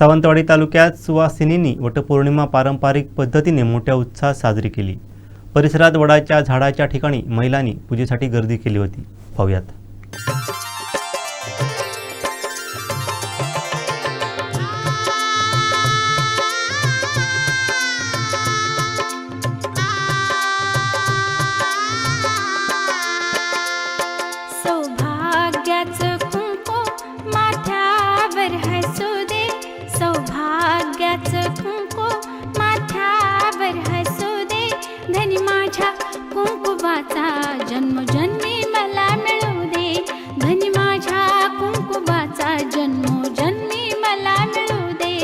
सावंतवाडी तालुक्यात सुवासिनींनी वटपौर्णिमा पारंपरिक पद्धतीने मोठ्या उत्साहात साजरी केली. परिसरात वडाच्या झाडाच्या ठिकाणी महिलांनी पूजेसाठी गर्दी केली होती. पाहुयात. कुंको माथ्यावर हसू दे. धनी माझ्या कुंकुबाचा जन्म जन्मी मला मिळू दे. धनी माझ्या कुंकुबाचा जन्म जन्मी मला मिळू दे.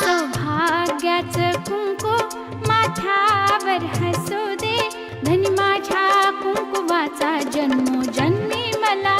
सौभाग्याच कुंको माथ्यावर हसू दे. धनी माझ्या कुंकुबाचा जन्म जन्मी मला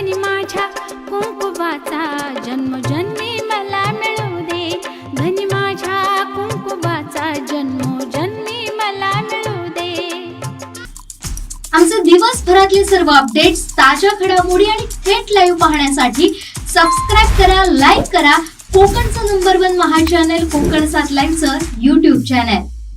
धनी माझ्या कुंकुवाचा जन्मोजन्मी मला मिळू दे. धनी माझ्या कुंकुवाचा जन्मोजन्मी मला मिळू दे. आमचे दिवसभरातले सर्व अपडेट्स ताज्या घडामोडी आणि थेट लाईव्ह पाहण्यासाठी सबस्क्राईब करा लाईक करा. कोकणचं नंबर वन महा चॅनल कोकण सात लाईव्हचं युट्यूब चॅनल